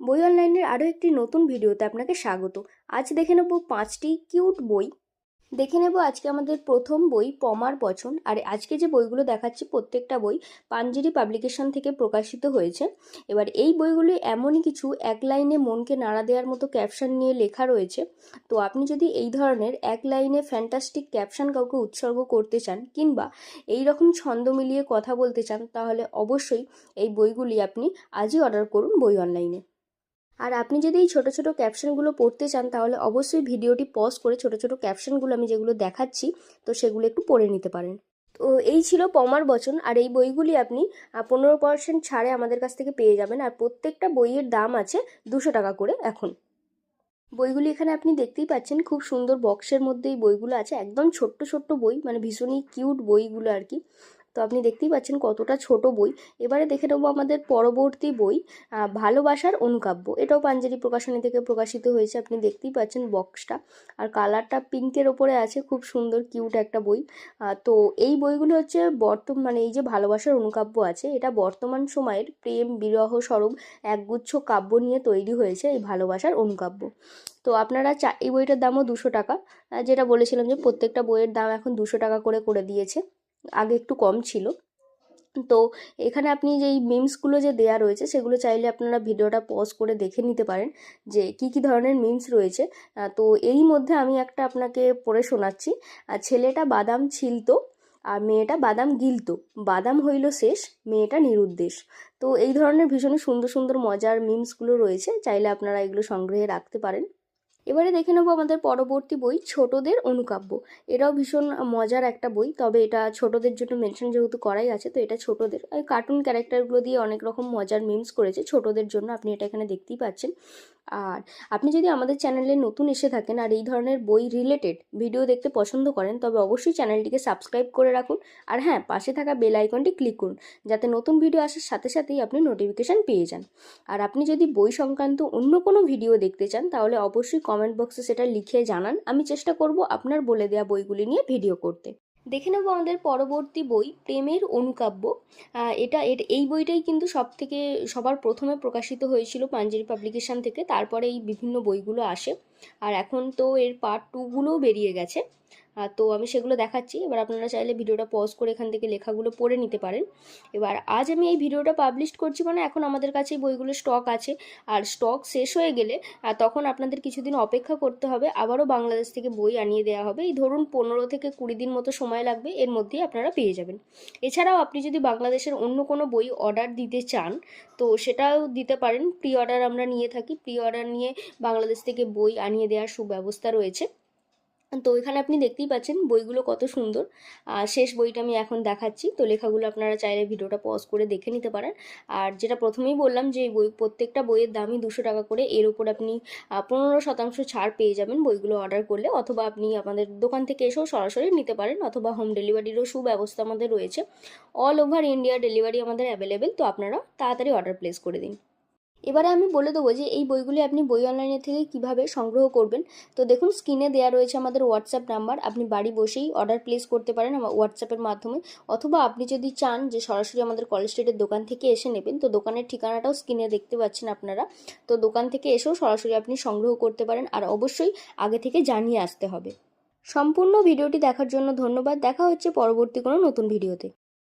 বই অনলাইনের আরও একটি নতুন ভিডিওতে আপনাকে স্বাগত। আজ দেখে নেব পাঁচটি কিউট বই। দেখে নেব আজকে আমাদের প্রথম বই পমার বচন। আর আজকে যে বইগুলো দেখাচ্ছি প্রত্যেকটা বই পাঞ্জেরি পাবলিকেশন থেকে প্রকাশিত হয়েছে। এবার এই বইগুলি এমনই কিছু এক লাইনে মনকে নাড়া দেওয়ার মতো ক্যাপশন নিয়ে লেখা রয়েছে। তো আপনি যদি এই ধরনের এক লাইনে ফ্যান্টাস্টিক ক্যাপশন কাউকে উৎসর্গ করতে চান কিংবা এই রকম ছন্দ মিলিয়ে কথা বলতে চান, তাহলে অবশ্যই এই বইগুলি আপনি আজই অর্ডার করুন বই অনলাইনে। আর আপনি যদি এই ছোটো ছোটো ক্যাপশনগুলো পড়তে চান, তাহলে অবশ্যই ভিডিওটি পজ করে ছোটো ছোটো ক্যাপশনগুলো আমি যেগুলো দেখাচ্ছি, তো সেগুলো একটু পড়ে নিতে পারেন। তো এই ছিল পমার বচন, আর এই বইগুলি আপনি পনেরো পার্সেন্ট ছাড়ে আমাদের কাছ থেকে পেয়ে যাবেন, আর প্রত্যেকটা বইয়ের দাম আছে দুশো টাকা করে এখন। বইগুলি এখানে আপনি দেখতেই পাচ্ছেন, খুব সুন্দর বক্সের মধ্যে এই বইগুলো আছে, একদম ছোট্ট ছোট্ট বই মানে ভীষণই কিউট বইগুলো আর কি। তো আপনি দেখতেই পাচ্ছেন কতটা ছোট বই। এবারে দেখে নেব আমাদের পরবর্তী বই ভালোবাসার অনুকাব্য। এটাও পাঞ্জেরি প্রকাশনী থেকে প্রকাশিত হয়েছে, আপনি দেখতেই পাচ্ছেন বক্সটা। আর কালারটা পিঙ্কের ওপরে আছে, খুব সুন্দর, কিউট একটা বই। তো এই বইগুলো হচ্ছে বর্তমান মানে এই যে ভালোবাসার অনুকাব্য আছে, এটা বর্তমান সময়ের প্রেম, বিরহ স্বরূপ একগুচ্ছ কাব্য নিয়ে তৈরি হয়েছে এই ভালোবাসার অনুকাব্য। তো আপনারা চা, এই বইটার দামও দুশো টাকা। যেটা বলেছিলাম যে প্রত্যেকটা বইয়ের দাম এখন দুশো টাকা করে করে দিয়েছে। আগে একটু কম ছিল। তো এখানে আপনি যেই মিমসগুলো যে দেয়া রয়েছে, সেগুলো চাইলে আপনারা ভিডিওটা পজ করে দেখে নিতে পারেন যে কি কি ধরনের মিমস রয়েছে। তো এরই মধ্যে আমি একটা আপনাকে পড়ে শোনাচ্ছি। আর ছেলেটা বাদাম ছিলতো, আর মেয়েটা বাদাম গিলতো। বাদাম হইল শেষ, মেয়েটা নিরুদ্দেশ। তো এই ধরনের ভীষণই সুন্দর সুন্দর, মজার মিমসগুলো রয়েছে, চাইলে আপনারা এগুলো সংগ্রহে রাখতে পারেন। এবারে দেখে নেব আমাদের পরবর্তী বই, ছোটদের অনুকাব্য। এটাও ভীষণ মজার একটা বই, তবে এটা ছোটদের জন্য মেনশন যেহেতু করাই আছে, তো এটা ছোটদের। ওই কার্টুন ক্যারেক্টারগুলো দিয়ে অনেক রকম মজার মিমস করেছে, ছোটদের জন্য আপনি এটা এখানে দেখতেই পাচ্ছেন। আর আপনি যদি আমাদের চ্যানেলে নতুন এসে থাকেন আর এই ধরনের বই রিলেটেড ভিডিও দেখতে পছন্দ করেন, তবে অবশ্যই চ্যানেলটিকে সাবস্ক্রাইব করে রাখুন। আর হ্যাঁ পাশে থাকা বেল আইকনটি ক্লিক করুন, যাতে নতুন ভিডিও আসার সাথে সাথেই আপনি নোটিফিকেশান পেয়ে যান। আর আপনি যদি বই সংক্রান্ত অন্য কোনো ভিডিও দেখতে চান, তাহলে অবশ্যই কমেন্ট বক্সে সেটা লিখে জানান। আমি চেষ্টা করব আপনার বলে দেওয়া বইগুলি নিয়ে ভিডিও করতে। দেখে নেব আমাদের পরবর্তী বই, প্রেমের অনুকাব্য। এটা এই বইটাই কিন্তু সব থেকে সবার প্রথমে প্রকাশিত হয়েছিল পাঞ্জেরি পাবলিকেশন থেকে। তারপরে এই বিভিন্ন বইগুলো আসে। আর এখন তো এর পার্ট টুগুলোও বেরিয়ে গেছে। তো আমি সেগুলো দেখাচ্ছি। এবার আপনারা চাইলে ভিডিওটা পজ করে এখান থেকে লেখাগুলো পড়ে নিতে পারেন। এবার আজ আমি এই ভিডিওটা পাবলিশ করছি মানে এখন আমাদের কাছে বইগুলো স্টক আছে। আর স্টক শেষ হয়ে গেলে তখন আপনাদের কিছুদিন অপেক্ষা করতে হবে। আবারও বাংলাদেশ থেকে বই আনিয়ে দেওয়া হবে। এই ধরুন পনেরো থেকে কুড়ি দিন মতো সময় লাগবে, এর মধ্যেই আপনারা পেয়ে যাবেন। এছাড়াও আপনি যদি বাংলাদেশের অন্য কোনো বই অর্ডার দিতে চান, তো সেটাও দিতে পারেন। প্রি অর্ডার আমরা নিয়ে থাকি। প্রি অর্ডার নিয়ে বাংলাদেশ থেকে বই আনিয়ে দেওয়ার সুব্যবস্থা রয়েছে। তো এখানে আপনি দেখতেই পাচ্ছেন বইগুলো কত সুন্দর। আর শেষ বইটা আমি এখন দেখাচ্ছি। তো লেখাগুলো আপনারা চাইলে ভিডিওটা পজ করে দেখে নিতে পারেন। আর যেটা প্রথমেই বললাম যে বই প্রত্যেকটা বইয়ের দামই দুশো টাকা করে। এর উপর আপনি পনেরো শতাংশ ছাড় পেয়ে যাবেন বইগুলো অর্ডার করলে। অথবা আপনি আমাদের দোকান থেকে এসেও সরাসরি নিতে পারেন। অথবা হোম ডেলিভারিরও সুব্যবস্থা আমাদের রয়েছে। অল ওভার ইন্ডিয়া ডেলিভারি আমাদের অ্যাভেলেবেল তো আপনারা তাড়াতাড়ি অর্ডার প্লেস করে দিন। এবারে আমি বলে দেবো যে এই বইগুলি আপনি বই অনলাইনে থেকে কীভাবে সংগ্রহ করবেন। তো দেখুন স্ক্রিনে দেওয়া রয়েছে আমাদের হোয়াটসঅ্যাপ নাম্বার আপনি বাড়ি বসেই অর্ডার প্লেস করতে পারেন আমার হোয়াটসঅ্যাপের মাধ্যমে। অথবা আপনি যদি চান যে সরাসরি আমাদের কলেজ স্ট্রিটের দোকান থেকে এসে নেবেন, তো দোকানের ঠিকানাটাও স্ক্রিনে দেখতে পাচ্ছেন আপনারা। তো দোকান থেকে এসেও সরাসরি আপনি সংগ্রহ করতে পারেন আর অবশ্যই আগে থেকে জানিয়ে আসতে হবে। সম্পূর্ণ ভিডিওটি দেখার জন্য ধন্যবাদ। দেখা হচ্ছে পরবর্তী কোনো নতুন ভিডিওতে।